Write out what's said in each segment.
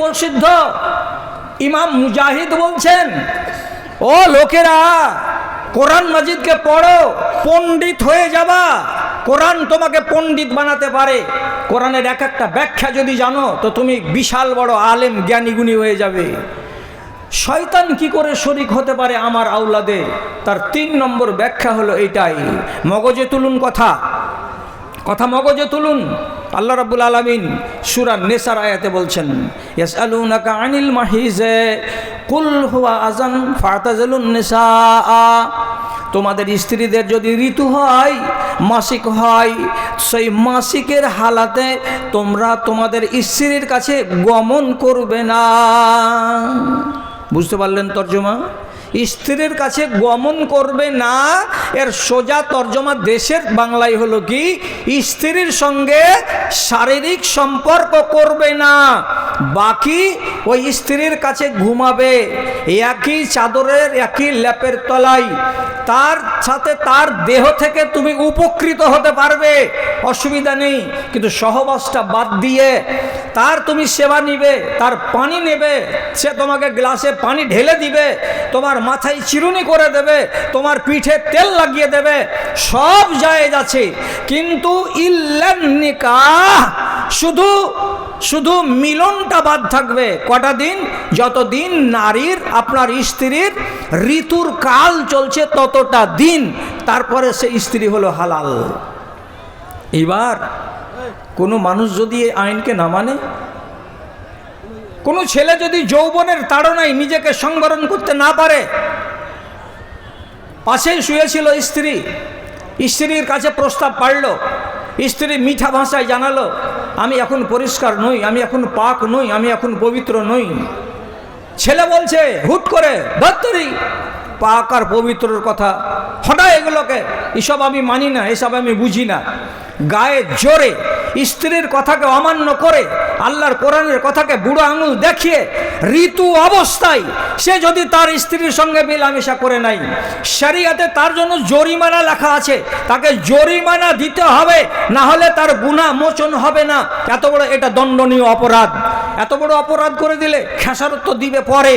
প্রসিদ্ধ। ইমাম মুজাহিদ বলছেন, ও লোকেরা, কোরআন মাজিদকে পড়ো, পণ্ডিত হয়ে যাবা। কোরআন তোমাকে পণ্ডিত বানাতে পারে। কোরআনের এক একটা ব্যাখ্যা যদি জানো, তো তুমি বিশাল বড় আলেম, জ্ঞানীগুণী হয়ে যাবে। শয়তান কি করে শরিক হতে পারে আমার আউলাদে তার তিন নম্বর ব্যাখ্যা হলো এটাই মগজে তুলুন কথা। কথা মগজে তুলুন। আল্লাহ রাব্বুল আলামিন সূরা নেসার আয়াতে বলছেন আনিল মাহিজে, কুল হুয়া নিসা তোমাদের স্ত্রীদের যদি ঋতু হয়, মাসিক হয়, সেই মাসিকের হালাতে তোমরা তোমাদের স্ত্রীর কাছে গমন করবে না। বুঝতে পারলেন তর্জমা? স্ত্রীর কাছে গমন করবে না, এর সোজা তর্জমা দেশের বাংলায় হলো কি? স্ত্রীর সঙ্গে শারীরিক সম্পর্ক করবে না, বাকি ওই স্ত্রীর কাছে ঘুমাবে একই চাদরের, একই ল্যাপের তলায়। তার সাথে তার দেহ থেকে তুমি উপকৃত হতে পারবে, অসুবিধা নেই। কিন্তু সহবাসটা বাদ দিয়ে তার তুমি সেবা নিবে, তার পানি নেবে, সে তোমাকে গ্লাসে পানি ঢেলে দিবে, তোমার মাথায় চিরুনি করে দেবে, তোমার পিঠে তেল লাগিয়ে দেবে, সব জায়েজ আছে। কিন্তু ইল্লান্নিকাহ শুধু শুধু মিলনটা বাদ থাকবে। কটা দিন? যতদিন নারীর, আপনার স্ত্রীর ঋতুর কাল চলছে ততটা দিন, তারপরে সে স্ত্রী হলো হালাল। এবার কোনো মানুষ যদি এই আইনকে না মানে? কোনো ছেলে যদি যৌবনের তাড়নায় নিজেকে সংবরণ করতে না পারে? পাশেই শুয়েছিল স্ত্রী। স্ত্রীর কাছে প্রস্তাব পারল। স্ত্রী মিঠা ভাষায় জানালো, আমি এখন পরিষ্কার নই, আমি এখন পাক নই, আমি এখন পবিত্র নই। ছেলে বলছে, হুট করে ধত্তরি পাক আর পবিত্রর কথা। হঠাৎ এগুলোকে, এসব আমি মানি না, এসব আমি বুঝি না। গায়ে জোরে স্ত্রীর কথাকে অমান্য করে, আল্লাহর কোরআনের কথাকে বুড়ো আঙুল দেখিয়ে ঋতু অবস্থায় সে যদি তার স্ত্রীর সঙ্গে মেলামেশা করে নাই, শরিয়াতে তার জন্য জরিমানা লেখা আছে। তাকে জরিমানা দিতে হবে, না হলে তার গুণা মোচন হবে না। এত বড় এটা দণ্ডনীয় অপরাধ। এত বড় অপরাধ করে দিলে খেসারত তো দিবে পরে।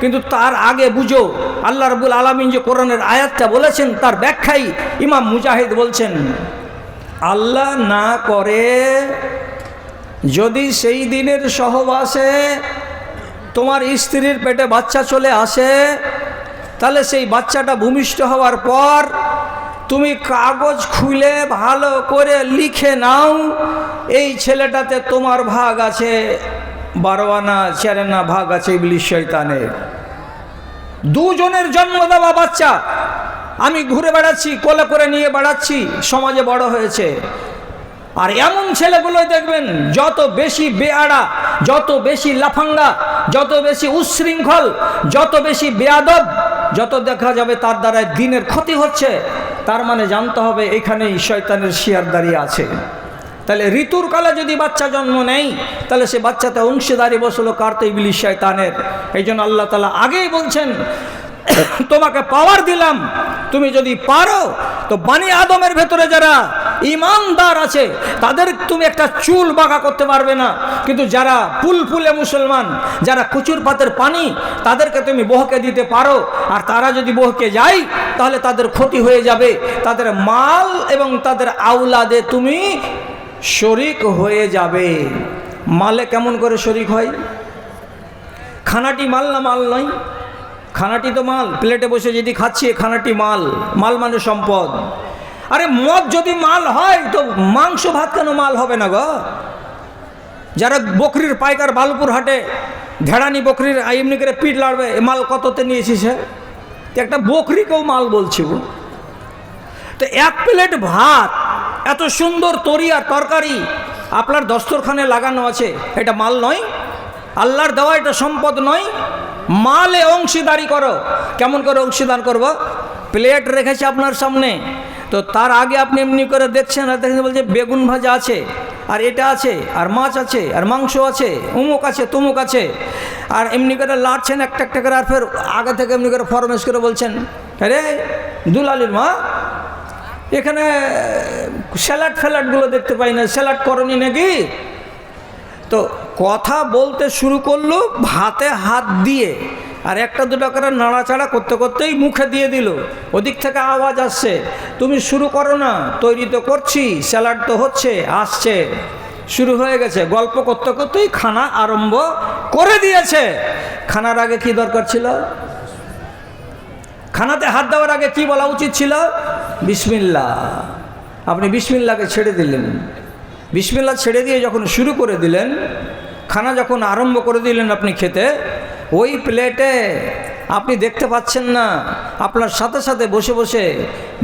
কিন্তু তার আগে বুঝো, আল্লাহ রবুল আলমিন যে কোরআনের আয়াতটা বলেছেন, তার ব্যাখ্যাই ইমাম মুজাহিদ বলছেন, আল্লাহ না করে যদি সেই দিনের সহবাসে তোমার স্ত্রীর পেটে বাচ্চা চলে আসে, তাহলে সেই বাচ্চাটা ভূমিষ্ঠ হওয়ার পর তুমি কাগজ খুলে ভালো করে লিখে নাও, এই ছেলেটাতে তোমার ভাগ আছে। বারো আনা ভাগ আছে ইবলিশ শৈতানের দুজনের জন্ম দেওয়া বাচ্চা। আমি ঘুরে বেড়াচ্ছি, কোলে করে নিয়ে বেড়াচ্ছি, সমাজে বড় হয়েছে। আর এমন ছেলেগুলো দেখবেন, যত বেশি বেআড়া যত বেশি লাফাঙ্গা, যত বেশি উচ্ছৃঙ্খল যত বেশি বেয়াদব, যত দেখা যাবে তার দ্বারা দিনের ক্ষতি হচ্ছে, তার মানে জানতে হবে এখানেই শয়তানের শিয়ার দাঁড়িয়ে আছে। তাহলে ঋতুর কালে যদি বাচ্চা জন্ম নেই তাহলে সে বাচ্চাতে অংশীদারি বসল কারতে ইবলি শয়তানের? এই জন্য আল্লাহ তালা আগেই বলছেন, তোমাকে পাওয়ার দিলাম, তুমি যদি পারো, তো বানি আদমের ভেতরে যারা ইমানদার আছে, তাদের তুমি একটা চুল বাঁকা করতে পারবে না। কিন্তু যারা ফুলে মুসলমান, যারা কুচুর পাতের পানি, তাদেরকে তুমি বহকে দিতে পারো। আর তারা যদি বহকে যায়, তাহলে তাদের ক্ষতি হয়ে যাবে। তাদের মাল এবং তাদের আউলাদে তুমি শরিক হয়ে যাবে। মালে কেমন করে শরিক হয়? খানাটি মাল না মাল নয়? খানাটি তো মাল। প্লেটে বসে যদি খাচ্ছি খানাটি মাল। মাল মানে সম্পদ। আরে মদ যদি মাল হয়, তো মাংস ভাত কেন মাল হবে না গো? যারা বকরির পাইকার বালুপুর হাটে ধেড়ানি বকরির এমনি করে পিঠ লাড়বে মাল কততে নিয়েছিস হ্যাঁ? একটা বকরিকেও মাল বলছি। তো এক প্লেট ভাত এত সুন্দর তরি আর তরকারি। আপনার দস্তরখানে লাগানো আছে। এটা মাল নয়। আল্লাহর দেওয়া এটা সম্পদ নয়। মালে অংশীদারি করো। কেমন করে অংশীদার করব? প্লেট রেখেছে আপনার সামনে। তো তার আগে আপনি এমনি করে দেখছেন আর দেখছেন বলছে, বেগুন ভাজা আছে, আর এটা আছে, আর মাছ আছে, আর মাংস আছে, উমুক আছে, তুমুক আছে। আর এমনি করে লাড়ছেন একটা একটা করে আর ফের আগে থেকে এমনি করে ফরমেশ করে বলছেন, আরে দুলালির মা, এখানে স্যালাড ফ্যালাডগুলো দেখতে পাই না। স্যালাড করনি নাকি? তো কথা বলতে শুরু করল, ভাতে হাত দিয়ে, আর একটা দুটো করে নাড়াচাড়া করতে করতেই মুখে দিয়ে দিল। ওদিক থেকে আওয়াজ আসছে, তুমি শুরু করো না, তৈরি তো করছি, স্যালাড তো হচ্ছে, আসছে। শুরু হয়ে গেছে, গল্প করতে করতেই খানা আরম্ভ করে দিয়েছে। খানার আগে কি দরকার ছিল? খানাতে হাত দেওয়ার আগে কি বলা উচিত ছিল? বিসমিল্লা আপনি বিসমিল্লাকে ছেড়ে দিলেন। বিসমিল্লা ছেড়ে দিয়ে যখন শুরু করে দিলেন, খানা যখন আরম্ভ করে দিলেন আপনি খেতে, ওই প্লেটে আপনি দেখতে পাচ্ছেন না, আপনার সাথে সাথে বসে বসে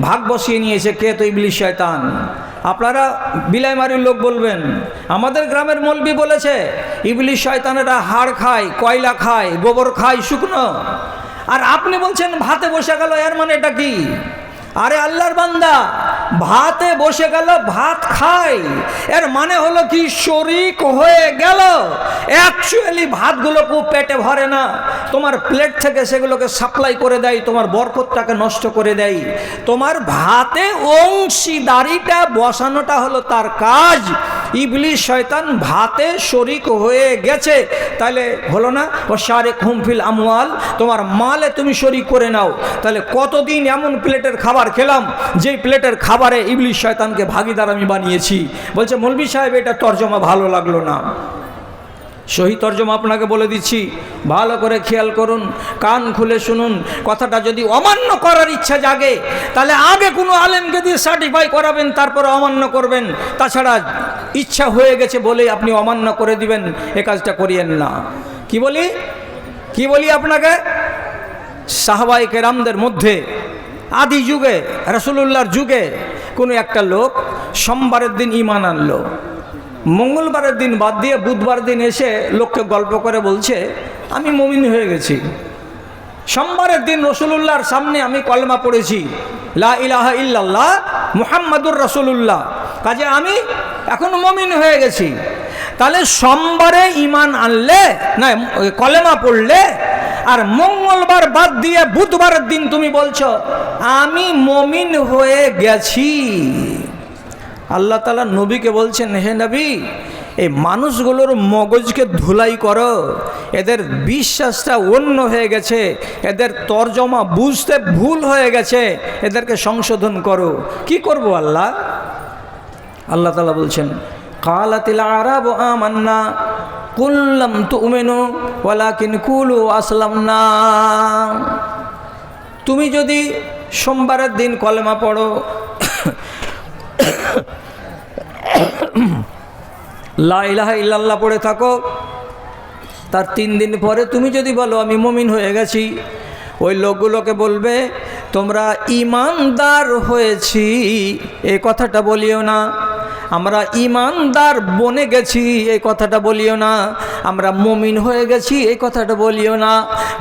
ভাগ বসিয়ে নিয়েছে কে তো ইবলিশ শয়তান। আপনারা বিলাইমারির লোক বলবেন, আমাদের গ্রামের মলবি বলেছে, ইবলিশ শয়তানেরা হাড় খায়, কয়লা খায়, গোবর খায়, শুকনো। আর আপনি বলছেন, ভাতে বসে গেল, এর মানে এটা কি? আরে আল্লাহর বান্দা, ভাতে বসে গেল, ভাত খায় এর মানে হলো কি, শরিক হয়ে গেল। অ্যাকচুয়ালি ভাতগুলো খুব পেটে ভরে না। তোমার প্লেট থেকে সেগুলোকে সাপ্লাই করে দেয়, তোমার বরকতটাকে নষ্ট করে দেয়। তোমার ভাতে অংশীদারিটা বসানোটা হলো তার কাজ। ইবলি শয়তান ভাতে শরিক হয়ে গেছে। তাহলে হলো না, ও সারে খুমফিল আমওয়াল তোমার মালে তুমি শরিক করে নাও। তাহলে কতদিন এমন প্লেটের খাবার খেলাম, যেই প্লেটের খাবারে ইবলিশ শয়তানকে ভাগিদার আমি বানিয়েছি। বলছে মৌলবি সাহেব, এটা তর্জমা ভালো লাগল না। সহি তর্জমা আপনাকে বলে দিচ্ছি, ভালো করে খেয়াল করুন, কান খুলে শুনুন, কথাটা যদি অমান্য করার ইচ্ছা জাগে, তাহলে আগে কোনো আলেমকে দিয়ে সার্টিফাই করাবেন, তারপরে অমান্য করবেন। তাছাড়া ইচ্ছা হয়ে গেছে বলেই আপনি অমান্য করে দিবেন, এ কাজটা করিয়েন না। কি বলি? কি বলি আপনাকে? সাহবাই কেরামদের মধ্যে আদি যুগে, রসুলুল্লাহর যুগে কোনো একটা লোক সোমবারের দিন ইমান আনলো। মঙ্গলবারের দিন বাদ দিয়ে বুধবার দিন এসে লোককে গল্প করে বলছে, আমি মমিন হয়ে গেছি। সোমবারের দিন রসুলুল্লাহর সামনে আমি কলমা পড়েছি, লা ইলাহা ইল্লাল্লাহ, মুহাম্মাদুর রসুলুল্লাহ। কাজে আমি এখন মমিন হয়ে গেছি। তাহলে সোমবারে ইমান আনলে, না, কলেমা পড়লে আর মঙ্গলবার বাদ দিয়ে বুধবারের দিন তুমি বলছো, আমি মমিন হয়ে গেছি। আল্লাহ তালা নবীকে বলছেন, হে নবী, এই মানুষগুলোর মগজকে ধুলাই করো। এদের বিশ্বাসটা অন্য হয়ে গেছে। এদের তর্জমা বুঝতে ভুল হয়ে গেছে। এদেরকে সংশোধন করো। কি করব আল্লাহ? আল্লাহ তালা বলছেন, কালাতিল আরাব আমান্না। কুল্লাম তুমেনু ওয়ালাকিন কুলু আসলাম না তুমি যদি সোমবারের দিন কলেমা পড়ো, লা ইলাহা ইল্লাল্লাহ পড়ে থাকো, তার তিন দিন পরে তুমি যদি বলো, আমি মমিন হয়ে গেছি। ওই লোকগুলোকে বলবে, তোমরা ইমানদার হয়েছি। এ কথাটা বলিও না। আমরা ইমানদার বনে গেছি, এই কথাটা বলিও না। আমরা মমিন হয়ে গেছি, এই কথাটা বলিও না।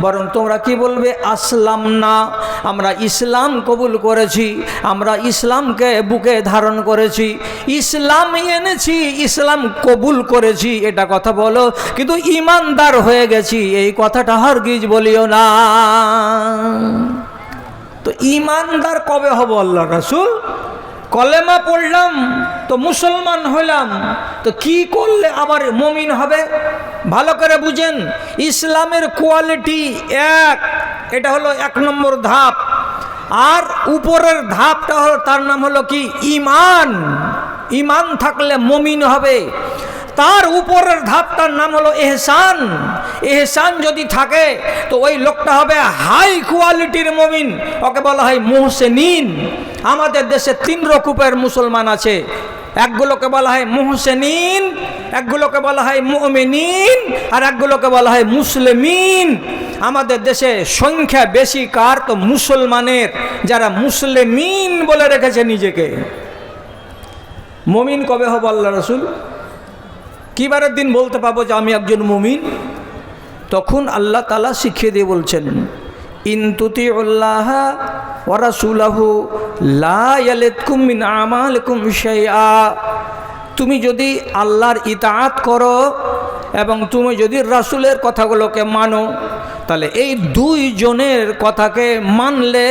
বরং তোমরা কি বলবে? আসলাম না। আমরা ইসলাম কবুল করেছি। আমরা ইসলামকে বুকে ধারণ করেছি। ইসলাম এনেছি, ইসলাম কবুল করেছি, এটা কথা বলো। কিন্তু ইমানদার হয়ে গেছি, এই কথাটা হরগিজ বলিও না। তো ইমানদার কবে হব আল্লাহ রাসুল? কলেমা পড়লাম, তো মুসলমান হইলাম, তো কি করলে আবার মমিন হবে? ভালো করে বুঝেন, ইসলামের কোয়ালিটি এক, এটা হলো এক নম্বর ধাপ। আর উপরের ধাপটা হলো, তার নাম হলো কি? ইমান। ইমান থাকলে মমিন হবে। তার উপরের ধাপটার নাম হলো এহসান। এহসান যদি থাকে, তো ওই লোকটা হবে হাই কোয়ালিটির মমিন। ওকে বলা হয় মোহসেনিন। আমাদের দেশে তিন রকমের মুসলমান আছে। একগুলোকে বলা হয় মোহসেনিন, একগুলোকে বলা হয় মোমেনিন, আর একগুলোকে বলা হয় মুসলিমিন। আমাদের দেশে সংখ্যা বেশি কার? তো মুসলমানের। যারা মুসলিমিন বলে রেখেছে নিজেকে। মমিন কবে হব আল্লাহ রসুল? কিবারের দিন বলতে পাবো যে আমি একজন মুমিন। তখন আল্লাহ তালা শিখিয়ে দিয়ে বলছেন ইনতুতি তুমি যদি আল্লাহর ইতাআত করো এবং তুমি যদি রাসুলের কথাগুলোকে মানো তাহলে এই দুই জনের কথাকে মানলে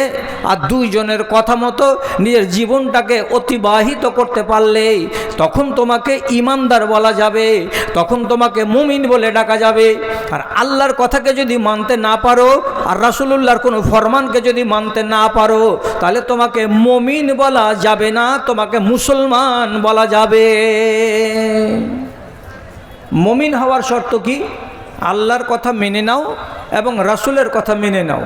আর দুইজনের কথা মতো নিজের জীবনটাকে অতিবাহিত করতে পারলেই তখন তোমাকে ইমানদার বলা যাবে, তখন তোমাকে মুমিন বলে ডাকা যাবে। আর আল্লাহর কথাকে যদি মানতে না পারো, আর রাসুলুল্লাহর কোনো ফরমানকে যদি মানতে না পারো, তাহলে তোমাকে মমিন বলা যাবে না, তোমাকে মুসলমান বলা যাবে। মমিন হওয়ার শর্ত কি? আল্লাহর কথা মেনে নাও এবং রাসুলের কথা মেনে নাও।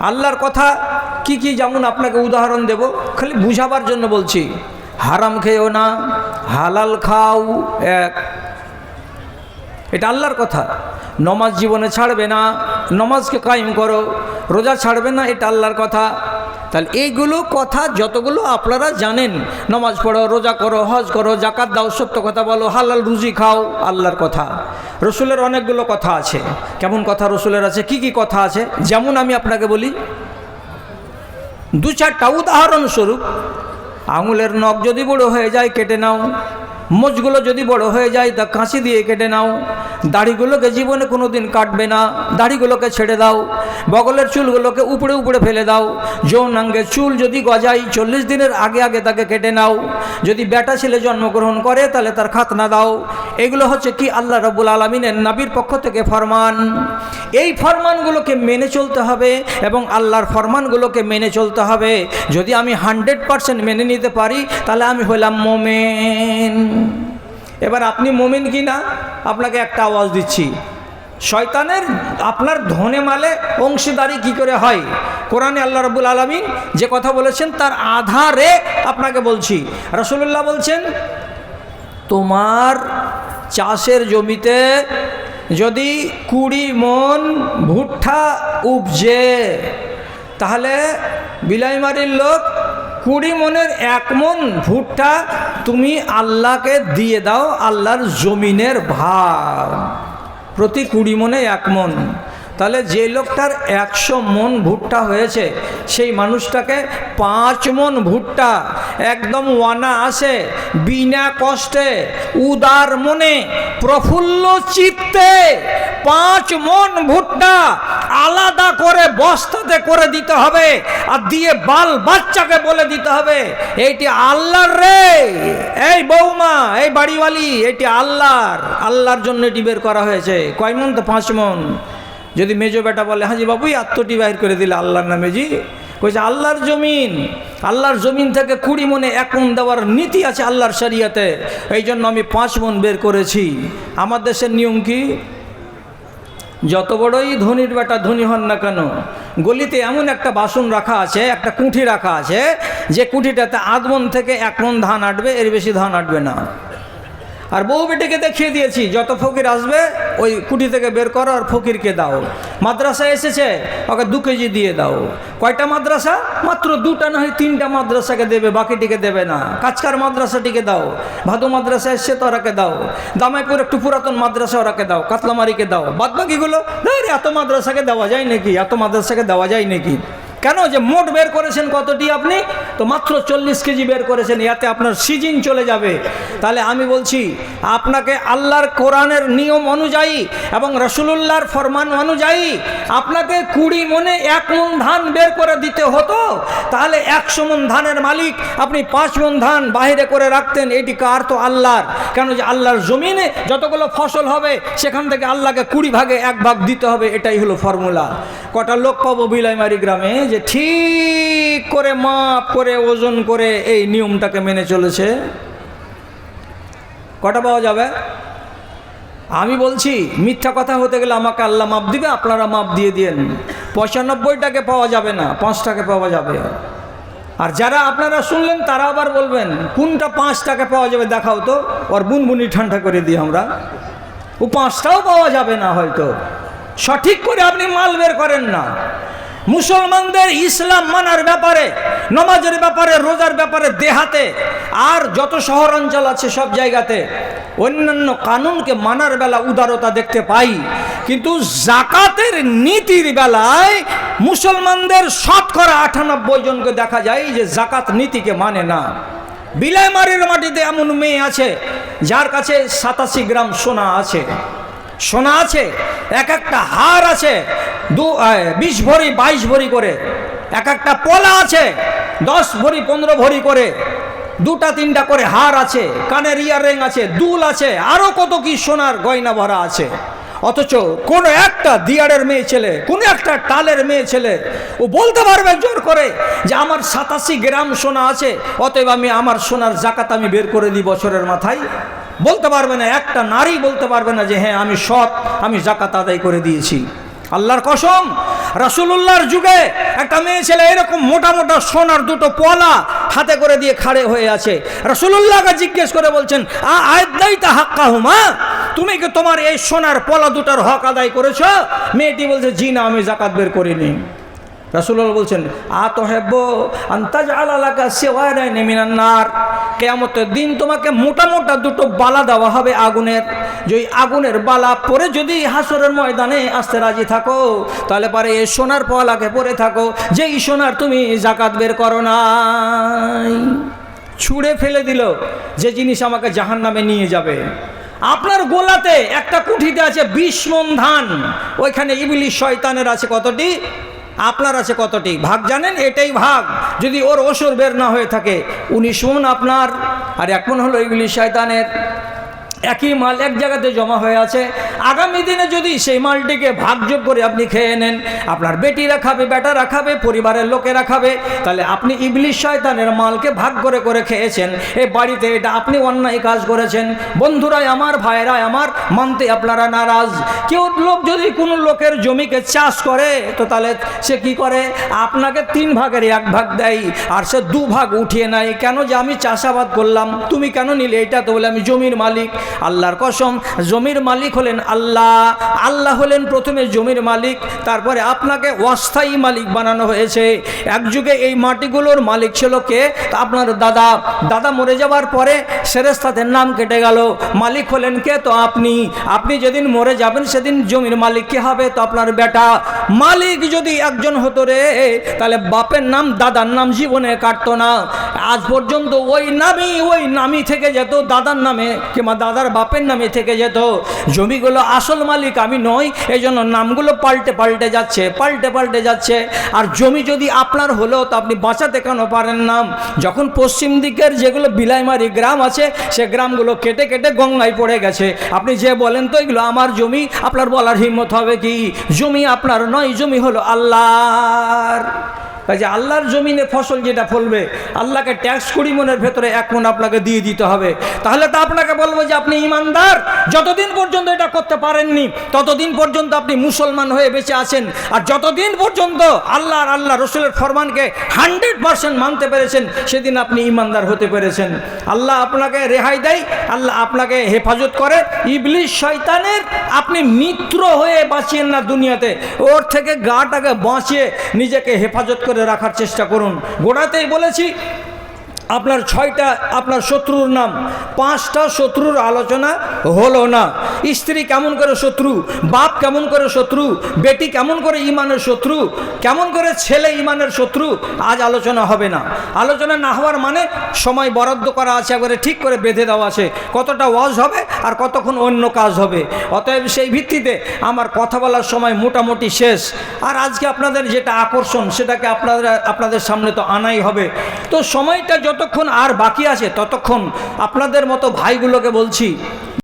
আল্লাহর কথা কি কি যেমন আপনাকে উদাহরণ দেব, খালি বুঝাবার জন্য বলছি। হারাম খেয়েও না, হালাল খাও, এক। এটা আল্লাহর কথা। নমাজ জীবনে ছাড়বে না, নমাজকে কায়েম করো, রোজা ছাড়বে না, এটা আল্লাহর কথা। তাহলে এইগুলো কথা যতগুলো আপনারা জানেন, নমাজ পড়ো, রোজা করো, হজ করো জাকাত দাও, সত্য কথা বলো, হালাল রুজি খাও, আল্লাহর কথা। রসুলের অনেকগুলো কথা আছে। কেমন কথা রসুলের আছে? কি কি কথা আছে? যেমন আমি আপনাকে বলি, দু চারটা উদাহরণস্বরূপ, আঙুলের নখ যদি বড় হয়ে যায়, কেটে নাও। মোচগুলো যদি বড় হয়ে যায় তা কাঁচি দিয়ে কেটে নাও। দাড়িগুলোকে জীবনে কোনো দিন কাটবে না। দাড়িগুলোকে ছেড়ে দাও। বগলের চুলগুলোকে উপড়ে উপড়ে ফেলে দাও। যৌনাঙ্গের চুল যদি গজাই চল্লিশ দিনের আগে আগে তাকে কেটে নাও। যদি বেটা ছেলে জন্মগ্রহণ করে, তাহলে তার খাতনা দাও। এগুলো হচ্ছে কি আল্লাহ রব্বুল আলমিনের নাবির পক্ষ থেকে ফরমান। এই ফরমানগুলোকে মেনে চলতে হবে এবং আল্লাহর ফরমানগুলোকে মেনে চলতে হবে। যদি আমি হান্ড্রেড পারসেন্ট মেনে নিতে পারি, তাহলে আমি হলাম মোমেন। এবার আপনি মোমেন কি না আপনাকে একটা আওয়াজ দিচ্ছি। শয়তানের আপনার ধনে মালে অংশীদারি কি করে হয়? কোরআনে আল্লাহ রবুল আলমিন যে কথা বলেছেন, তার আধারে আপনাকে বলছি। রসুল্লাহ বলছেন, তোমার চাষের জমিতে যদি কুড়ি মন ভুট্টা উপজে, তাহলে বিলাইমারির লোক কুড়ি মনের এক মন ভুট্টা তুমি আল্লাহকে দিয়ে দাও আল্লাহর জমিনের ভাগ। প্রতি কুড়ি মনে এক মন। তাহলে যে লোকটার একশো মন ভুট্টা হয়েছে, সেই মানুষটাকে পাঁচ মন ভুট্টা একদম ওয়ানা আসে বিনা কষ্টে, উদার মনে, প্রফুল্ল চিত্তে পাঁচ মন ভুট্টা আলাদা করে বস্তাতে করে দিতে হবে আর দিয়ে বাল বাচ্চাকে বলে দিতে হবে, এইটি আল্লাহর রে, এই বৌমা, এই বাড়িওয়ালি, এটি আল্লাহর আল্লাহর জন্য এটি বের করা হয়েছে। কয় মন তো পাঁচ মন? যদি মেজো বেটা বলে, হাজি বাবুই আত্মটি বাহির করে দিলে আল্লাহর নামে জি? কইছে, আল্লাহর জমিন আল্লাহর জমিন থেকে কুড়ি মনে এক মন দেওয়ার নীতি আছে আল্লাহর শরিয়াতে। এই জন্য আমি পাঁচ মন বের করেছি। আমার দেশের নিয়ম কি? যত বড়ই ধনির বেটা ধনী হন না কেন, গলিতে এমন একটা বাসন রাখা আছে, একটা কুঠি রাখা আছে, যে কুঠিটাতে আধ থেকে এক মন ধান আটবে, এর বেশি ধান আটবে না। আর বউ বেটিকে দেখিয়ে দিয়েছি, যত ফকির আসবে, ওই কুটি থেকে বের করো আর ফকিরকে দাও। মাদ্রাসা এসেছে, ওকে দু কেজি দিয়ে দাও। কয়টা মাদ্রাসা? মাত্র দুটা, না হয় তিনটা মাদ্রাসাকে দেবে, বাকিটিকে দেবে না। কাছকার মাদ্রাসাটিকে দাও। ভাদু মাদ্রাসা এসছে, তো ওরাকে দাও। দামাইপুর একটু পুরাতন মাদ্রাসা ওরাকে দাও, কাতলামারিকে দাও। বাদ বাকিগুলো এত মাদ্রাসাকে দেওয়া যায় নাকি? এত মাদ্রাসাকে দেওয়া যায় নাকি? কেন যে মোট বের করেছেন কতটি আপনি? তো মাত্র চল্লিশ কেজি বের করেছেন, ইয়াতে আপনার সিজিন চলে যাবে। তাহলে আমি বলছি, আপনাকে আল্লাহর কোরআনের নিয়ম অনুযায়ী এবং রসুলুল্লাহর ফরমান অনুযায়ী আপনাকে কুড়ি মনে এক মন ধান বের করে দিতে হতো। তাহলে একশো মন ধানের মালিক আপনি পাঁচ মন ধান বাহিরে করে রাখতেন, এটি কার? তো আল্লাহর। কেন যে আল্লাহর জমিনে যতগুলো ফসল হবে, সেখান থেকে আল্লাহকে কুড়ি ভাগে এক ভাগ দিতে হবে, এটাই হলো ফর্মুলা। কটা লোক পাবো বিলাইমারি গ্রামে? যে ঠিক করে মাপ করে, ওজন করে এই নিয়মটাকে মেনে চলেছে। কটা পাওয়া যাবে? আমি বলছি, মিথ্যা কথা হতে গেলে আমাকে আল্লাহ মাপ দিবে, আপনারা মাপ দিয়ে দিয়েন। পঁচানব্বইটাকে পাওয়া যাবে না, পাঁচটাকে পাওয়া যাবে। আর যারা আপনারা শুনলেন, তারা আবার বলবেন, কোনটা পাঁচ টাকা পাওয়া যাবে দেখাও তো, ওর বুনবুনি ঠান্ডা করে দিই আমরা। ও পাঁচটাও পাওয়া যাবে না হয়তো। সঠিক করে আপনি মাল বের করেন না। মুসলমানদের ইসলাম মানার ব্যাপারে, নমাজের ব্যাপারে, রোজার ব্যাপারে দেহাতে, আর যত শহর অঞ্চল আছে সব জায়গাতে, অন্যান্য কানুনকে মানার বেলা উদারতা দেখতে পাই। কিন্তু জাকাতের নীতির বেলায় মুসলমানদের শতকরা আটানব্বই জনকে দেখা যায় যে জাকাত নীতিকে মানে না। বিলাইমারির মাটিতে এমন মেয়ে আছে, যার কাছে সাতাশি গ্রাম সোনা আছে। সোনা আছে, এক একটা হার আছে, দু বিশ ভরি, বাইশ ভরি করে। এক একটা পলা আছে, দশ ভরি, পনেরো ভরি করে। দুটা, তিনটা করে হার আছে, কানের ইয়াররিং আছে, দুল আছে আরও কত কি সোনার গয়না ভরা আছে। অথচ কোনো একটা দিয়ারের মেয়ে ছেলে, কোনো একটা টালের মেয়ে ছেলে, ও বলতে পারবে জোর করে যে আমার সাতাশি গ্রাম সোনা আছে, অতএব আমি আমার সোনার জাকাত আমি বের করে দিই বছরের মাথায়। বলতে পারবে না, একটা নারী বলতে পারবে না যে হ্যাঁ আমি সৎ, আমি জাকাত আদায় করে দিয়েছি। আল্লাহর কসম, রাসুলুল্লাহর যুগে একটা মেয়ে ছেলে এরকম মোটা মোটা সোনার দুটো পলা হাতে করে দিয়ে খাড়ে হয়ে আছে। রাসুলুল্লাহকে জিজ্ঞেস করে বলছেন, আ আয়দাই তা হাক্কা হুমা তুমি কি তোমার এই সোনার পলা দুটার হক আদায় করেছ? মেয়েটি বলছে, জি না, আমি জাকাত বের করিনি। রাসুল্লাহ বলছেন আ তো হেব্ব আন্তাজ আলাকা সেওয়ারাই নেমিনান্নার কেয়ামতের দিন তোমাকে মোটা মোটা দুটো বালা দেওয়া হবে আগুনের। যে আগুনের বালা পরে যদি হাসরের ময়দানে আসতে রাজি থাকো, তাহলে পরে এই সোনার পলাকে পরে থাকো। যেই সোনার তুমি জাকাত বের করো নাই। ছুঁড়ে ফেলে দিল, যে জিনিস আমাকে জাহান নামে নিয়ে যাবে। আপনার গোলাতে একটা কুঠিতে আছে বিশ মন ধান, ওইখানে ইবলিশ শয়তানের আছে কতটি? আপনার আছে কতটি? ভাগ জানেন? এটাই ভাগ। যদি ওর ওসর বের না হয়ে থাকে, উনি শুন আপনার। আর এখন হলো ইবলিশ শয়তানের। একই মাল এক জায়গাতে জমা হয়ে আছে। আগামী দিনে যদি সেই মালটিকে ভাগযোগ করে আপনি খেয়ে নেন, আপনার বেটিরা খাবে, বেটারা খাবে, পরিবারের লোকেরা খাবে, তাহলে আপনি ইবলিশ শয়তানের মালকে ভাগ করে করে খেয়েছেন। এ বাড়িতে এটা আপনি অন্যায় কাজ করেছেন। বন্ধুরাই আমার ভাইরা আমার, মানতে আপনারা নারাজ। কেউ লোক যদি কোনো লোকের জমিকে চাষ করে, তো তাহলে সে কি করে? আপনাকে তিন ভাগের এক ভাগ দেয়, আর সে দু ভাগ উঠিয়ে নেয়। কেন যে আমি চাষাবাদ করলাম, তুমি কেন নিলে? এটা তো বলে আমি জমির মালিক। আল্লাহর কসম, জমির মালিক হলেন আল্লাহ। আল্লাহ হলেন প্রথমে জমির মালিক, তারপরে আপনাকে অস্থায়ী মালিক বানানো হয়েছে। এক যুগে এই মাটিগুলোর মালিক ছিল কে? আপনার দাদা। দাদা মরে যাওয়ার পরে সেরেস্তাদের নাম কেটে গেল। মালিক হলেন কে? তো আপনি। আপনি যেদিন মরে যাবেন, সেদিন জমির মালিক কে হবে? তো আপনার বেটা। মালিক যদি একজন হতো রে, তাহলে বাপের নাম, দাদার নাম জীবনে কাটতো না। আজ পর্যন্ত ওই নামই ওই নামই থেকে যেত। দাদার নামে কিংবা দাদার বাপের নামে থেকে যেত। জমিগুলো আসল মালিক আমি নই এই জন্য নামগুলো পাল্টে পাল্টে যাচ্ছে, পাল্টে পাল্টে যাচ্ছে। আর জমি যদি আপনার হলেও তো আপনি বাঁচাতে কেন পারেন না? যখন পশ্চিম দিকের যেগুলো বিলাইমারি গ্রাম আছে, সে গ্রামগুলো কেটে কেটে গঙ্গায় পড়ে গেছে। আপনি যে বলেন তো, এগুলো আমার জমি, আপনার বলার হিম্মত হবে কি? জমি আপনার নয়, জমি হলো আল্লাহর। কাজে আল্লাহর জমিনে ফসল যেটা ফলবে, আল্লাহকে ট্যাক্স কুড়ি মনের ভেতরে এক মন আপনাকে দিয়ে দিতে হবে। তাহলে তো আপনাকে বলব যে আপনি ইমানদার, যতদিন পর্যন্ত এটা করতে পারেননি, ততদিন পর্যন্ত আপনি মুসলমান হয়ে বেঁচে আছেন। আর যতদিন পর্যন্ত আল্লাহর আল্লাহ রসুলের ফরমানকে হান্ড্রেড পার্সেন্ট মানতে পেরেছেন, সেদিন আপনি ইমানদার হতে পেরেছেন। আল্লাহ আপনাকে রেহাই দেয়, আল্লাহ আপনাকে হেফাজত করে। ইবলিশ শয়তানের, আপনি মিত্র হয়ে বাঁচিয়েন না দুনিয়াতে। ওর থেকে গাটাকে বাঁচিয়ে নিজেকে হেফাজত করে রাখার চেষ্টা করুন। গোড়াতেই বলেছি আপনার ছয়টা, আপনার শত্রুর নাম। পাঁচটা শত্রুর আলোচনা হলো না। স্ত্রী কেমন করে শত্রু? বাপ কেমন করে শত্রু? বেটি কেমন করে ইমানের শত্রু? কেমন করে ছেলে ইমানের শত্রু? আজ আলোচনা হবে না। আলোচনা না হওয়ার মানে সময় বরাদ্দ করা আছে, একবারে ঠিক করে বেঁধে দেওয়া আছে। কতটা ওয়াজ হবে আর কতক্ষণ অন্য কাজ হবে। অতএব সেই ভিত্তিতে আমার কথা বলার সময় মোটামুটি শেষ। আর আজকে আপনাদের যেটা আকর্ষণ, সেটাকে আপনাদের আপনাদের সামনে তো আনাই হবে। তো সময়টা যতক্ষণ আর বাকি আছে ততক্ষণ আপনাদের মতো ভাইগুলোকে বলছি